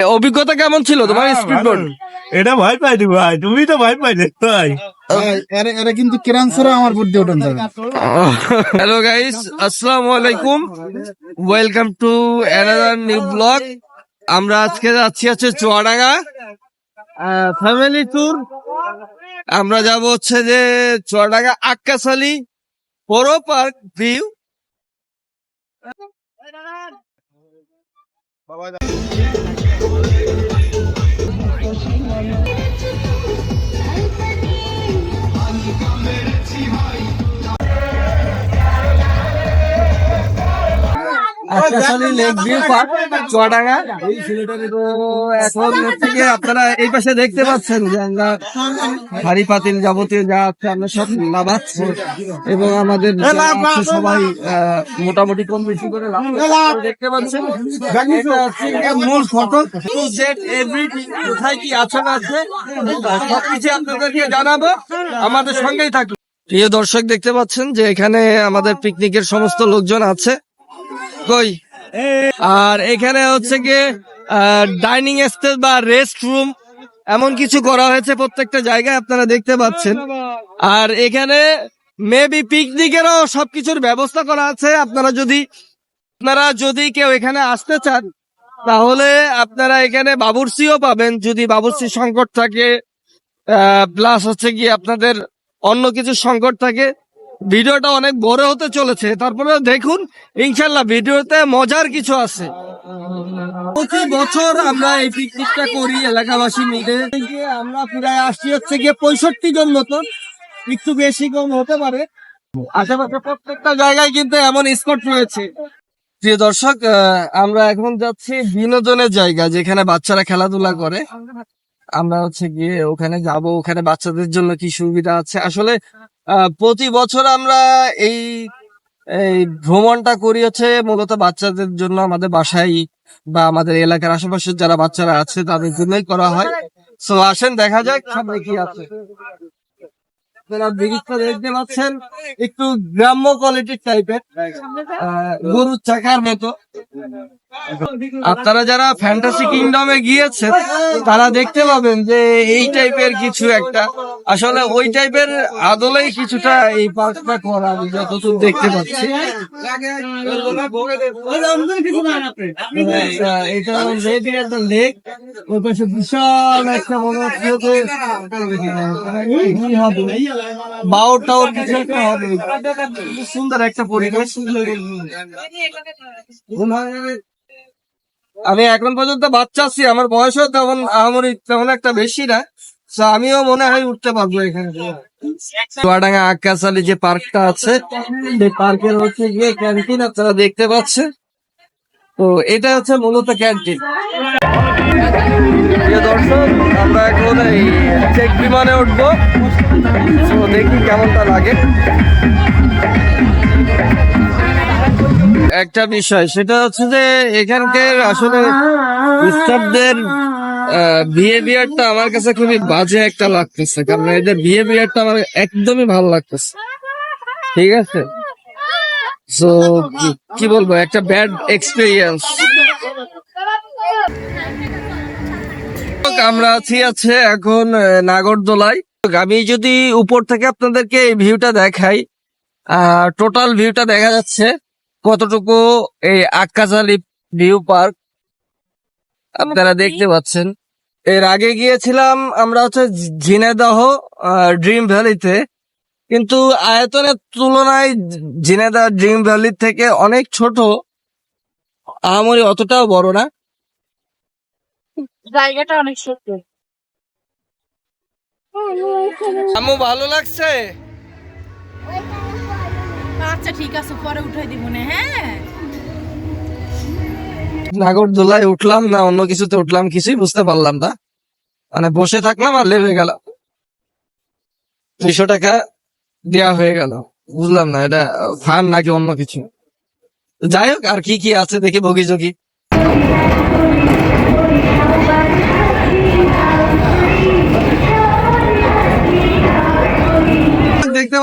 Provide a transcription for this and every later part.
অভিজ্ঞতা কেমন ছিল তোমার হ্যাঁ, স্পিড বোট এটা ভয় পাইনি ভাই। তুমি তো ভয় পাইলে ভাই। এরা কিন্তু আমার বুদ্ধি যাবে। হ্যালো গাইস আসসালামু আলাইকুম welcome to another new blog আমরা আজকে যাচ্ছি হচ্ছে চুয়াডাঙ্গা। ফ্যামিলি ট্যুর আমরা যাব হচ্ছে যে চুয়াডাঙ্গা আক্কাশালি পৌর park view. Thank you. Akkashali lake view park Chuadanga. তো এখন হচ্ছে গিয়ে আপনারা এই পাশে দেখতে পাচ্ছেন যে আমরা হাড়ি পাতিল যাবতীয় যা আছে আমরা সব এবং আমাদের সবাই আহ, মোটামুটি কম বেশি করে দেখতে পাচ্ছেন। মূল ফটো জেড এভরিথিং কোথায় কি আছে না আছে সবকিছু আপনাদেরকে জানাব। আমাদের সঙ্গেই থাকুন। প্রিয় দর্শক দেখতে পাচ্ছেন যে এখানে আমাদের পিকনিকের সমস্ত লোকজন আছে। কই? আর এখানে হচ্ছে গিয়ে ডাইনিং স্পেস বা রেস্ট রুম এমন কিছু করা হয়েছে প্রত্যেকটা জায়গায়, আপনারা দেখতে পাচ্ছেন। আর এখানে মেবি পিকনিকেরও সবকিছুর ব্যবস্থা করা আছে। আপনারা যদি আপনারা যদি কেউ এখানে আসতে চান, তাহলে আপনারা এখানে বাবুর্চিও পাবেন। যদি বাবুর্চি সংকট থাকে প্লাস হচ্ছে কি আপনাদের অন্য কিছু সংকট থাকে ভিডিওটা অনেক বড় হতে চলেছে। তারপরে দেখুন, ইনশাল্লাহ ভিডিওতে মজার কিছু আছে। প্রতি বছর আমরা এই পিকনিকটা করি এলাকাবাসী মিলে। আমরা প্রায় আসছি হচ্ছে গিয়ে পঁয়ষট্টি জন মতন। একটু বেশি কম হতে পারে। আশেপাশে প্রত্যেকটা জায়গায় কিন্তু এমন স্পট রয়েছে। প্রিয় দর্শক আমরা এখন যাচ্ছি বিনোদনের জায়গা যেখানে বাচ্চারা খেলাধুলা করে। আমরা হচ্ছে গিয়ে ওখানে যাব। ওখানে বাচ্চাদের জন্য কি সুবিধা আছে? আসলে প্রতি বছর আমরা এই এই ভ্রমণটা করি হচ্ছে মূলত বাচ্চাদের জন্য আমাদের বাসায় বা আমাদের এলাকার আশেপাশে যারা বাচ্চারা আছে তাদের জন্যই করা হয়। সো আসেন, দেখা যাক সামনে কি আছে। আপনারা দেখতে পাচ্ছেন। একটু গ্রাম্য কোয়ালিটির টাইপের গরুর চাকার মতো। আপনারা যারা ফ্যান্টাসি কিংডমে গিয়েছেন তারা দেখতে পাবেন যে এই টাইপের কিছু একটা। আসলে ওই টাইপের আদলেই কিছুটা এই পার্কটা করা আমি যতদূর দেখতে পাচ্ছি। আচ্ছা, এটা রেডি একটা লেক ওই পাশে বিশাল একটা মনে হচ্ছে। যে, আহ, কি হবে? বাউর টাউর কিছু একটা সুন্দর একটা পরিবেশ। আমি এখন পর্যন্ত বাচ্চা আছি, আমার বয়সও তেমন আমার তেমন একটা বেশি না। আমিও মনে হয় উঠতে পারব এখানে। চুয়াডাঙ্গা আকাশালি যে পার্কটা আছে, সেই পার্কের হচ্ছে গিয়ে ক্যান্টিন আপনারা দেখতে পাচ্ছেন। তো এটা হচ্ছে মূলত ক্যান্টিন। দর্শক, আমরা এখন এই চেক বিমানে উঠবো। তো দেখি কেমনটা লাগে। একটা বিষয়, সেটা হচ্ছে যে এখানকার আসলে স্টাফদের বিহেভিয়ারটা আমার কাছে খুবই বাজে একটা লাগতেছে, কারণ এদের বিহেভিয়ারটা আমার একদমই ভালো লাগতেছে। ঠিক আছে? তো কি বলব, একটা ব্যাড এক্সপিরিয়েন্স আমরা আছি আছে এখন নাগরদোলায়। আমি যদি উপর থেকে আপনাদেরকে এই ভিউটা দেখাই টোটাল ভিউটা দেখা যাচ্ছে কতটুকু এই আক্কাশালি ভিউ পার্ক আপনারা দেখতে পাচ্ছেন। এর আগে গিয়েছিলাম আমরা হচ্ছে ঝি- ঝিনাইদহ ড্রিম ভ্যালিতে কিন্তু আয়তনের তুলনায় ঝি- ঝিনাইদহ ড্রিম ভ্যালি থেকে অনেক ছোট। আহামরি অতটাও বড় না। জায়গাটা অনেক সুন্দর। আমু ভালো লাগছে? আচ্ছা ঠিক আছে পরে উঠাই দিব না হ্যাঁ? নাগরদোলায় উঠলাম না অন্য কিছুতে উঠলাম কিছুই বুঝতে পারলাম না। মানে বসে থাকলাম আর লেবে গেলাম দুইশো টাকা দেওয়া হয়ে গেল। বুঝলাম না এটা ফান নাকি অন্য কিছু? যাই হোক আর কি কি আছে দেখি বগি যোগী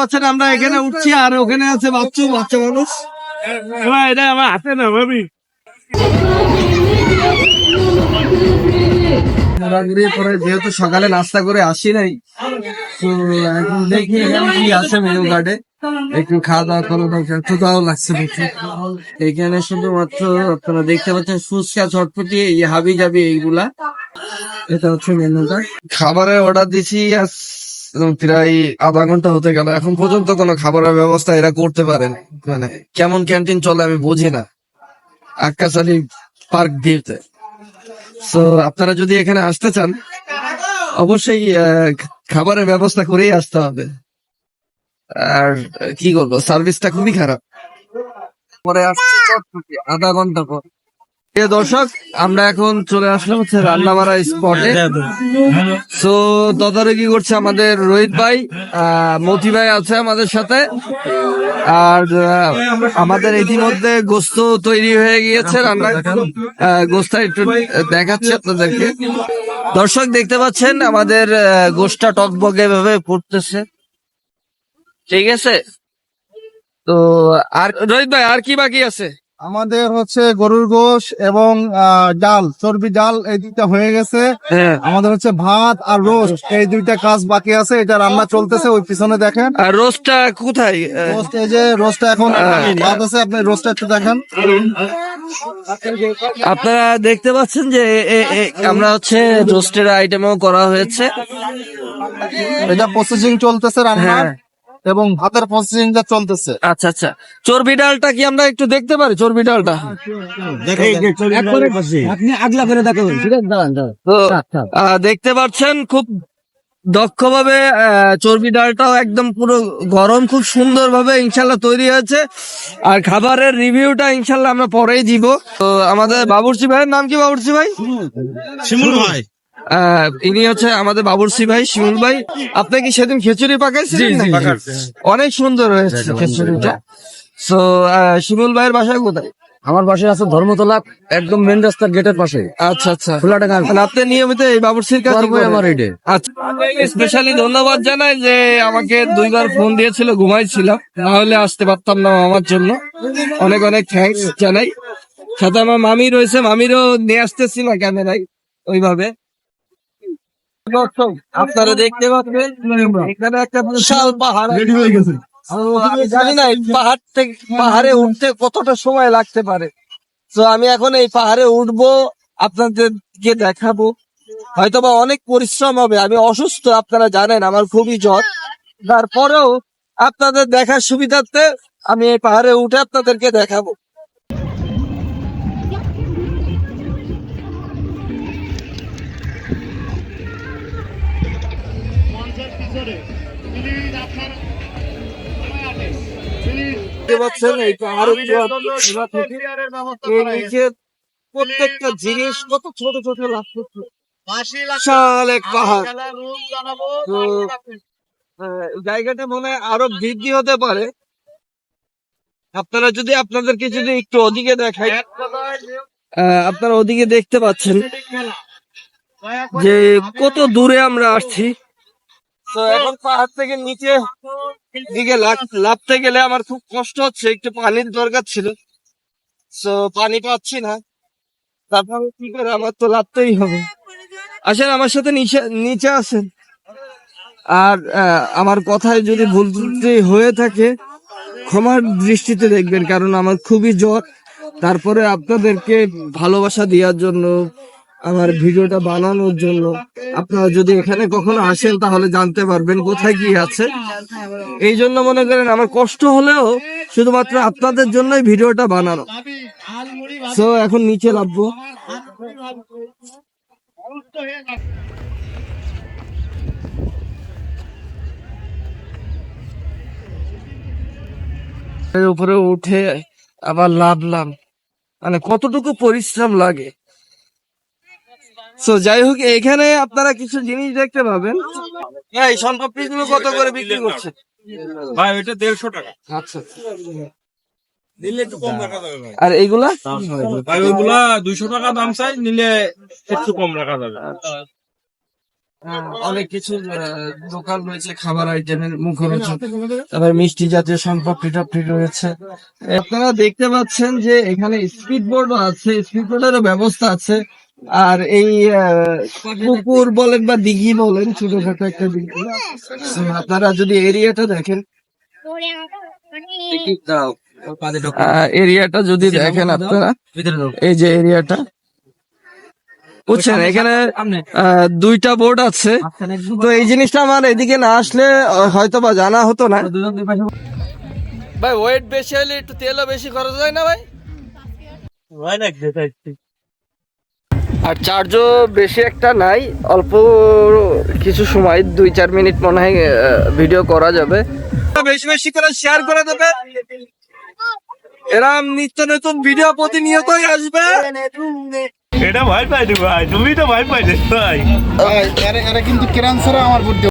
পাচ্ছেন আমরা এখানে উঠছি আর ওখানে আছে বাচ্চু বাচ্চা মানুষ। এটা আমার হাতে না ভাবি। ঘোরাঘুরি করে যেহেতু সকালে নাস্তা করে আসি নাই তো এখন দেখি এখানে কি আছে মেনু কার্ডে একটু খাওয়া দাওয়া করব ক্ষুদাও লাগছে প্রচুর এখানে শুধুমাত্র আপনারা দেখতে পাচ্ছেন ফুচকা চটপটি এই হাবি জাবি এইগুলা। এটা হচ্ছে মেনু কার্ড খাবারের অর্ডার দিছি প্রায় আধা ঘণ্টা হতে গেল। এখন পর্যন্ত কোনো খাবারের ব্যবস্থা এরা করতে পারেন মানে কেমন ক্যান্টিন চলে আমি বুঝি না। আকাশালী পার্ক ভিউতে। তো আপনারা যদি এখানে আসতে চান, অবশ্যই খাবারের ব্যবস্থা করেই আসতে হবে। আর কি করব সার্ভিসটা খুবই খারাপ। পরে আসছে আধা ঘণ্টা পর। প্রিয় দর্শক, আমরা এখন চলে আসলাম হচ্ছে রান্না রান্নাবাড়া স্পটে তো তদারকি করছে আমাদের রোহিত ভাই মতি ভাই আছে আমাদের সাথে। আর আমাদের ইতিমধ্যে গোস্ত তৈরি হয়ে গিয়েছে রান্না গোস্ত একটু দেখাচ্ছি আপনাদেরকে। দর্শক, দেখতে পাচ্ছেন আমাদের গোস্তটা টকবগে ভাবে ফুটতেছে। ঠিক আছে? তো, আর, রোহিত ভাই, আর কি বাকি আছে? আমাদের হচ্ছে গরুর গোশ এবং ডাল চর্বি ডাল এই দুইটা হয়ে গেছে। হ্যাঁ। আমাদের হচ্ছে ভাত আর রোস্ট এই দুইটা কাজ বাকি আছে এটা রান্না চলতেছে ওই পিছনে দেখেন। আর রোস্টটা কোথায়? রোস্ট এই যে রোস্টটা এখন ভাত আছে আপনি রোস্টটা একটু দেখেন। আপনারা দেখতে পাচ্ছেন যে এ- এ- এ- আমরা হচ্ছে রোস্টের আইটেমও করা হয়েছে। এটা প্রসেসিং চলতেছে রান্না হ্যাঁ। এবং ভাতের প্রসেসিংটা চলতেছে। আচ্ছা আচ্ছা। চর্বি ডালটা কি আমরা একটু দেখতে পারি চর্বি ডালটা? আপনি আগলা করে দেখাবেন ঠিক আছে দাঁড়ান দাঁড়ান। তো দেখতে পাচ্ছেন খুব দক্ষভাবে আহ, চর্বি ডালটাও একদম পুরো গরম খুব সুন্দর ভাবে ইনশাল্লাহ তৈরি হয়েছে। আর খাবারের রিভিউটা ইনশাল্লাহ আমরা পরেই দিব। তো আমাদের বাবুর্চি ভাইয়ের নাম কি বাবুর্চি ভাই? শিমুল ভাই। ইনি হচ্ছে আমাদের বাবুর্চি ভাই শিমুল ভাই। আপনি কি সেদিন খিচুড়ি পাকাইছিলেন অনেক সুন্দর হয়েছে খিচুড়িটা। তো শিমুল ভাইয়ের বাসায় কোথায়? আমার পাশে আছে ধর্মতলা একদম মেন রাস্তার গেটের পাশে। আচ্ছা আচ্ছা। খোলাটাকা মানে আপনি নিয়মিত এই বাবুর্চির কাজ করবোই আমার এইটে আচ্ছা। স্পেশালি ধন্যবাদ জানাই যে আমাকে দুইবার ফোন দিয়েছিল ঘুমাইছিলাম। না হলে আসতে পারতাম না আমার জন্য। অনেক অনেক থ্যাঙ্কস জানাই। সাথে আমার মামি রয়েছে মামিরও নিয়ে আসতেছি না ক্যামেরায় ওইভাবে। দর্শক, আপনারা দেখতে পাচ্ছেন এখানে একটা বিশাল পাহাড় রেডি হয়ে গেছে। আমি জানি না পাহাড় থেকে পাহাড়ে উঠতে কতটা সময় লাগতে পারে। তো আমি এখন এই পাহাড়ে উঠবো আপনাদেরকে দেখাবো। হয়তো বা অনেক পরিশ্রম হবে আমি অসুস্থ আপনারা জানেন আমার খুবই জ্বর। তারপরেও আপনাদের দেখার সুবিধার্থে আমি এই পাহাড়ে উঠে আপনাদেরকে দেখাবো। দেখতে পাচ্ছেন এই পাহাড়ের চূড়া- চূড়া থেকে এই নিচে প্রত্যেকটা জিনিস কত ছোট ছোট লাগছে বিশাল এক পাহাড়। তো আহ, জায়গাটা মনে হয় আরও বৃদ্ধি হতে পারে। আপনারা যদি আপনাদেরকে যদি একটু ওদিকে দেখাই। আহ, আপনারা ওদিকে দেখতে পাচ্ছেন যে কত দূরে আমরা আসছি। তো এখন পাহাড় থেকে নিচে দিকে লাফতে গেলে আমার খুব কষ্ট হচ্ছে, একটু পানির দরকার ছিল। তো পানি পাচ্ছি না। তারপর কি করে, আমার তো লাফতেই হবে। আসেন, আমার সাথে নিচে নিচে আসেন। আর আমার কথায় যদি ভুল হয়ে থাকে, ক্ষমার দৃষ্টিতে দেখবেন, কারণ আমার খুবই জ্বর। তারপরে আপনাদেরকে ভালোবাসা দেওয়ার জন্য আমার ভিডিওটা বানানোর জন্য। আপনারা যদি এখানে কখনো আসেন, তাহলে জানতে পারবেন কোথায় কি আছে। এই জন্য মনে করেন, আমার কষ্ট হলেও শুধুমাত্র আপনাদের জন্যই ভিডিওটা বানানো। সো এখন নিচে নামবো। উপরে উঠে আবার লাভলাম মানে কতটুকু পরিশ্রম লাগে। তো যাই হোক এখানে আপনারা কিছু জিনিস দেখতে পাবেন। হ্যাঁ এই সম্ভব পিসগুলো কত করে বিক্রি করছে? ভাই ওইটা দেড়শো টাকা। আচ্ছা নিলে একটু কম রাখা যাবে আর এইগুলা? ভাই ওইগুলা দুইশো টাকা দাম চাই নিলে একটু কম রাখা যাবে। অনেক কিছু দোকান রয়েছে খাবার আইটেমের মুখরোচক। তারপর মিষ্টি জাতীয় সম্পত্তি টাপটি রয়েছে। আপনারা দেখতে পাচ্ছেন যে এখানে স্পিড বোর্ড আছে স্পিড বোর্ডেরও ব্যবস্থা আছে। আর এই আহ, পুকুর বলেন বা দিঘি বলেন ছোটখাটো একটা দিঘি। আপনারা যদি এরিয়াটা দেখেন এরিয়াটা যদি দেখেন আপনারা এই যে এরিয়াটা। বুঝছেন এখানে আহ, দুইটা বোর্ড আছে। তো এই জিনিসটা আমার এদিকে না আসলে হয়তো বা জানা হতো না। ভাই ওয়েট বেশি হলে একটু তেলও বেশি খরচ হয় না ভাই? আর চার্জও বেশি একটা নাই অল্প কিছু সময় দুই চার মিনিট মনে হয় ভিডিও করা যাবে। বেশি বেশি করে শেয়ার করে দেবে। এরম নিত্য নতুন ভিডিও প্রতিনিয়তই আসবে। এটা ভাই পাই ভাই তুমি তো ভয় পাইনি ভাই পাই কিন্তু কেরান আমার বুদ্ধি